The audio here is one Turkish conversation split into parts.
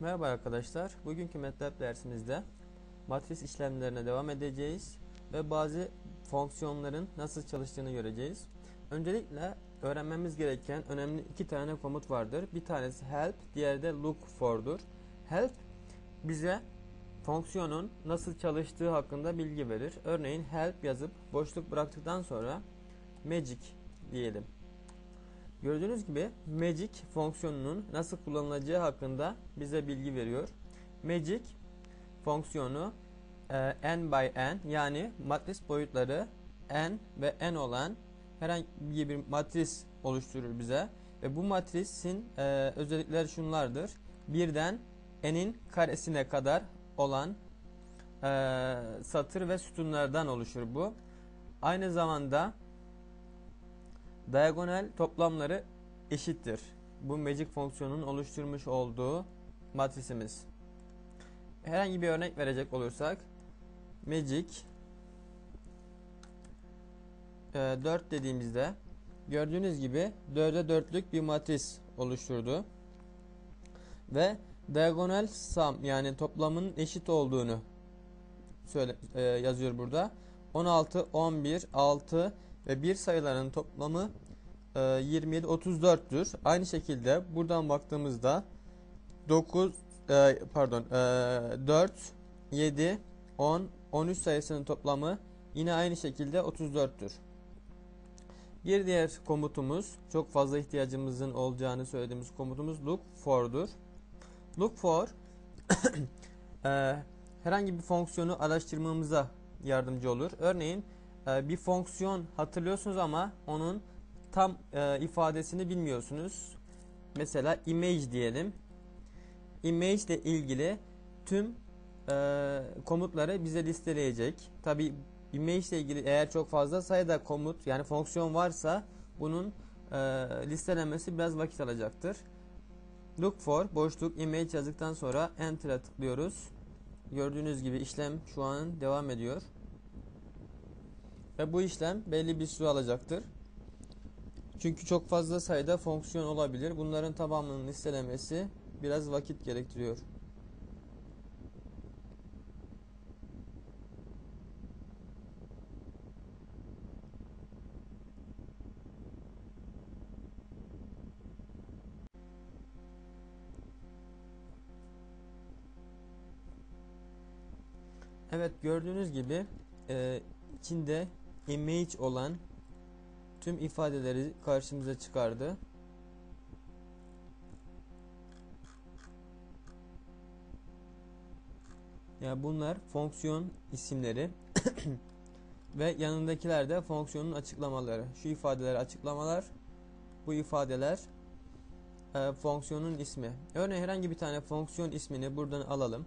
Merhaba arkadaşlar. Bugünkü MATLAB dersimizde matris işlemlerine devam edeceğiz ve bazı fonksiyonların nasıl çalıştığını göreceğiz. Öncelikle öğrenmemiz gereken önemli iki tane komut vardır. Bir tanesi help, diğeri de look for'dur. Help bize fonksiyonun nasıl çalıştığı hakkında bilgi verir. Örneğin help yazıp boşluk bıraktıktan sonra magic diyelim. Gördüğünüz gibi magic fonksiyonunun nasıl kullanılacağı hakkında bize bilgi veriyor. Magic fonksiyonu e, n by n yani matris boyutları n ve n olan herhangi bir matris oluşturur bize. Ve bu matrisin e, özellikleri şunlardır. Birden n'in karesine kadar olan e, satır ve sütunlardan oluşur bu. Aynı zamanda diagonal toplamları eşittir. Bu magic fonksiyonun oluşturmuş olduğu matrisimiz. Herhangi bir örnek verecek olursak magic e, 4 dediğimizde gördüğünüz gibi 4'e 4'lük bir matris oluşturdu. Ve diagonal sum yani toplamın eşit olduğunu söyle, e, yazıyor burada. 16, 11, 6 ve bir sayıların toplamı e, 27 34'tür. Aynı şekilde buradan baktığımızda 9 e, pardon e, 4 7 10 13 sayısının toplamı yine aynı şekilde 34'tür. Bir diğer komutumuz çok fazla ihtiyacımızın olacağını söylediğimiz komutumuz look for'dur. Look for e, herhangi bir fonksiyonu araştırmamıza yardımcı olur. Örneğin e, bir fonksiyon hatırlıyorsunuz ama onun tam e, ifadesini bilmiyorsunuz. Mesela image diyelim. Image ile ilgili tüm e, komutları bize listeleyecek. Tabi image ile ilgili eğer çok fazla sayıda komut yani fonksiyon varsa bunun e, listelenmesi biraz vakit alacaktır. Look for boşluk image yazdıktan sonra enter'a tıklıyoruz. Gördüğünüz gibi işlem şu an devam ediyor. Ve bu işlem belli bir süre alacaktır. Çünkü çok fazla sayıda fonksiyon olabilir. Bunların tamamının listelemesi biraz vakit gerektiriyor. Evet gördüğünüz gibi e, içinde image olan tüm ifadeleri karşımıza çıkardı. Yani bunlar fonksiyon isimleri ve yanındakiler de fonksiyonun açıklamaları. Şu ifadeler açıklamalar, bu ifadeler e, fonksiyonun ismi. Örneğin herhangi bir tane fonksiyon ismini buradan alalım.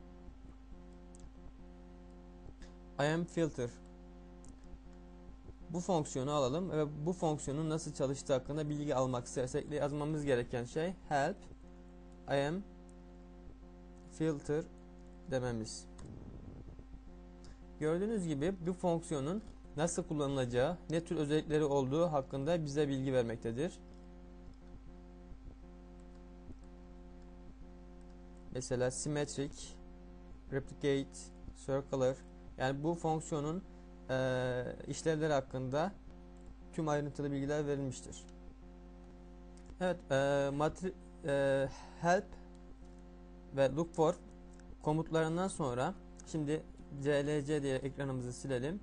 I am filter bu fonksiyonu alalım ve bu fonksiyonun nasıl çalıştığı hakkında bilgi almak istersek yazmamız gereken şey help I am filter dememiz. Gördüğünüz gibi bu fonksiyonun nasıl kullanılacağı, ne tür özellikleri olduğu hakkında bize bilgi vermektedir. Mesela symmetric, replicate, circular yani bu fonksiyonun e, işlevleri hakkında tüm ayrıntılı bilgiler verilmiştir. Evet, e, matri, e, help ve look for komutlarından sonra şimdi clc diye ekranımızı silelim.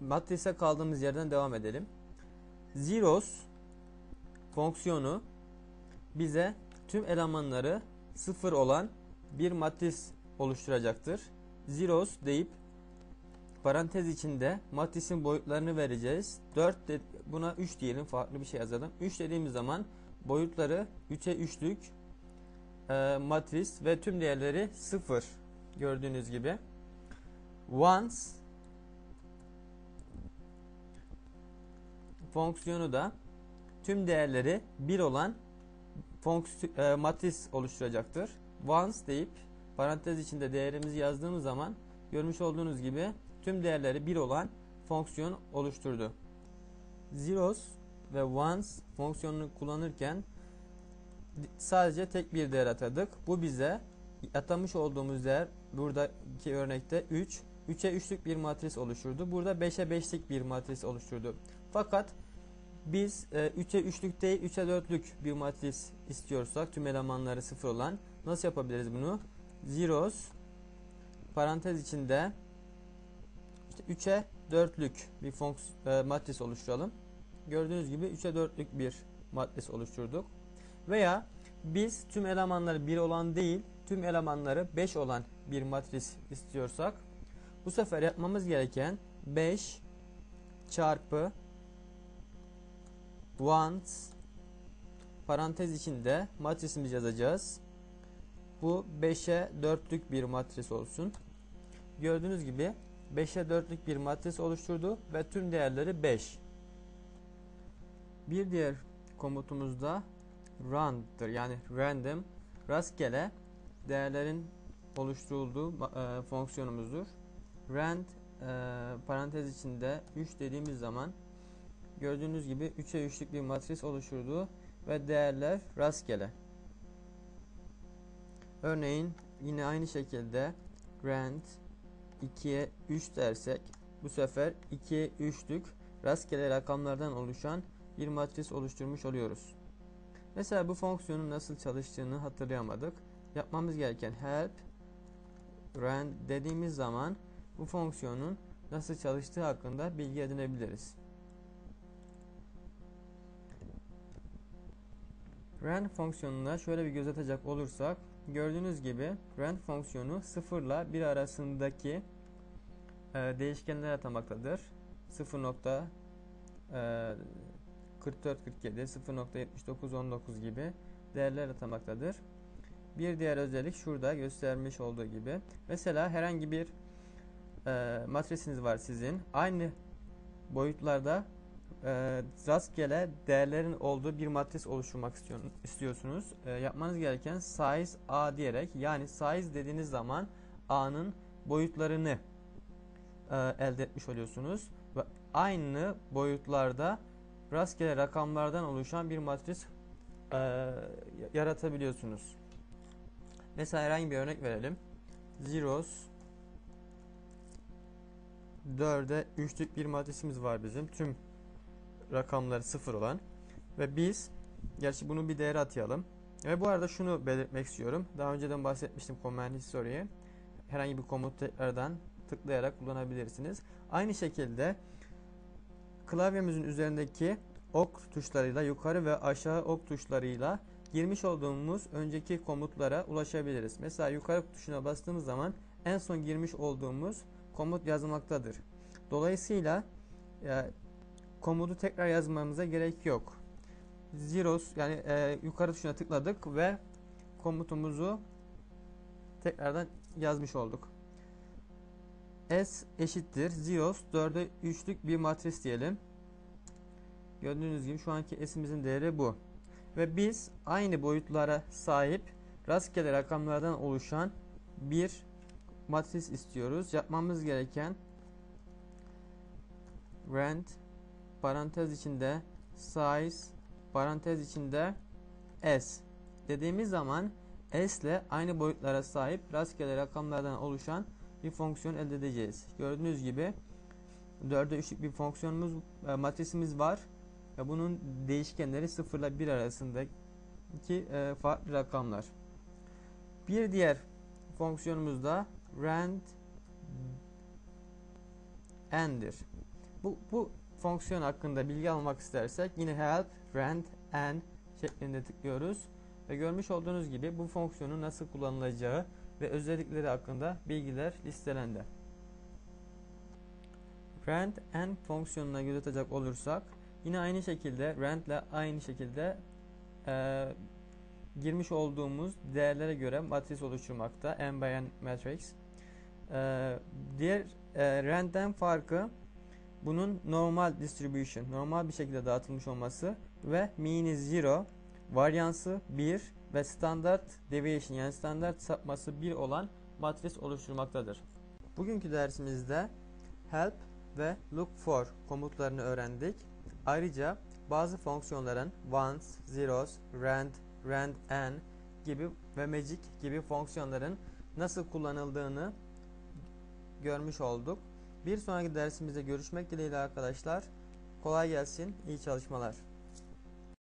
Matrise kaldığımız yerden devam edelim. Zeros fonksiyonu bize tüm elemanları sıfır olan bir matris oluşturacaktır. Zeros deyip Parantez içinde matrisin boyutlarını vereceğiz. 4 de, buna 3 diyelim farklı bir şey yazalım. 3 dediğimiz zaman boyutları 3'e 3'lük e, matris ve tüm değerleri 0 gördüğünüz gibi. Once fonksiyonu da tüm değerleri 1 olan e, matris oluşturacaktır. Once deyip parantez içinde değerimizi yazdığımız zaman görmüş olduğunuz gibi tüm değerleri 1 olan fonksiyon oluşturdu. Zeros ve ones fonksiyonunu kullanırken sadece tek bir değer atadık. Bu bize atamış olduğumuz değer buradaki örnekte 3. 3'e 3'lük bir matris oluşturdu. Burada 5'e 5'lik bir matris oluşturdu. Fakat biz 3'e 3'lük değil 3'e 4'lük bir matris istiyorsak tüm elemanları 0 olan nasıl yapabiliriz bunu? Zeros parantez içinde işte 3'e 4'lük bir fonks e, matris oluşturalım. Gördüğünüz gibi 3'e 4'lük bir matris oluşturduk. Veya biz tüm elemanları 1 olan değil, tüm elemanları 5 olan bir matris istiyorsak bu sefer yapmamız gereken 5 çarpı once parantez içinde matrisimizi yazacağız. Bu 5'e 4'lük bir matris olsun. Gördüğünüz gibi 5'e 4'lük bir matris oluşturdu ve tüm değerleri 5. Bir diğer komutumuzda run'dır. Yani random rastgele değerlerin oluşturulduğu e, fonksiyonumuzdur. Rand e, parantez içinde 3 dediğimiz zaman gördüğünüz gibi 3'e 3'lük bir matris oluşturdu ve değerler rastgele. Örneğin yine aynı şekilde rand 2'ye 3 dersek bu sefer 2'ye 3'lük rastgele rakamlardan oluşan bir matris oluşturmuş oluyoruz. Mesela bu fonksiyonun nasıl çalıştığını hatırlayamadık. Yapmamız gereken help rand dediğimiz zaman bu fonksiyonun nasıl çalıştığı hakkında bilgi edinebiliriz. rand fonksiyonuna şöyle bir göz atacak olursak gördüğünüz gibi rand fonksiyonu 0 ile 1 arasındaki e, değişkenler atamaktadır. 0. E, 44 47 0.79 19 gibi değerler atamaktadır. Bir diğer özellik şurada göstermiş olduğu gibi. Mesela herhangi bir e, matrisiniz var sizin. Aynı boyutlarda e, rastgele değerlerin olduğu bir matris oluşturmak istiyorsunuz. E, yapmanız gereken size a diyerek yani size dediğiniz zaman a'nın boyutlarını e, elde etmiş oluyorsunuz. Ve aynı boyutlarda rastgele rakamlardan oluşan bir matris e, yaratabiliyorsunuz. Mesela herhangi bir örnek verelim. Zeros 4'e 3'lük bir matrisimiz var bizim. Tüm rakamları sıfır olan. Ve biz gerçi bunu bir değere atayalım. Ve bu arada şunu belirtmek istiyorum. Daha önceden bahsetmiştim command history'yi. Herhangi bir komut tekrardan tıklayarak kullanabilirsiniz. Aynı şekilde klavyemizin üzerindeki ok tuşlarıyla yukarı ve aşağı ok tuşlarıyla girmiş olduğumuz önceki komutlara ulaşabiliriz. Mesela yukarı tuşuna bastığımız zaman en son girmiş olduğumuz komut yazılmaktadır. Dolayısıyla e, komutu tekrar yazmamıza gerek yok. Zeros yani e, yukarı tuşuna tıkladık ve komutumuzu tekrardan yazmış olduk. S eşittir zeros 4'e 3'lük bir matris diyelim. Gördüğünüz gibi şu anki S'imizin değeri bu. Ve biz aynı boyutlara sahip rastgele rakamlardan oluşan bir matris istiyoruz. Yapmamız gereken rand parantez içinde size parantez içinde s dediğimiz zaman s ile aynı boyutlara sahip rastgele rakamlardan oluşan bir fonksiyon elde edeceğiz. Gördüğünüz gibi 4'e 3'lük bir fonksiyonumuz e, matrisimiz var ve bunun değişkenleri 0 ile 1 arasındaki e, farklı rakamlar. Bir diğer fonksiyonumuz da rand n'dir. Bu, bu fonksiyon hakkında bilgi almak istersek yine help rand n şeklinde tıklıyoruz ve görmüş olduğunuz gibi bu fonksiyonun nasıl kullanılacağı ve özellikleri hakkında bilgiler listelendi. rand n fonksiyonuna göz atacak olursak yine aynı şekilde rand ile aynı şekilde e, girmiş olduğumuz değerlere göre matris oluşturmakta n by n matrix. E, diğer e, rand'den farkı bunun normal distribution, normal bir şekilde dağıtılmış olması ve mean'i 0, varyansı 1 ve standart deviation yani standart sapması 1 olan matris oluşturmaktadır. Bugünkü dersimizde help ve look for komutlarını öğrendik. Ayrıca bazı fonksiyonların ones, zeros, rand, rand n gibi ve magic gibi fonksiyonların nasıl kullanıldığını görmüş olduk. Bir sonraki dersimizde görüşmek dileğiyle arkadaşlar. Kolay gelsin, iyi çalışmalar.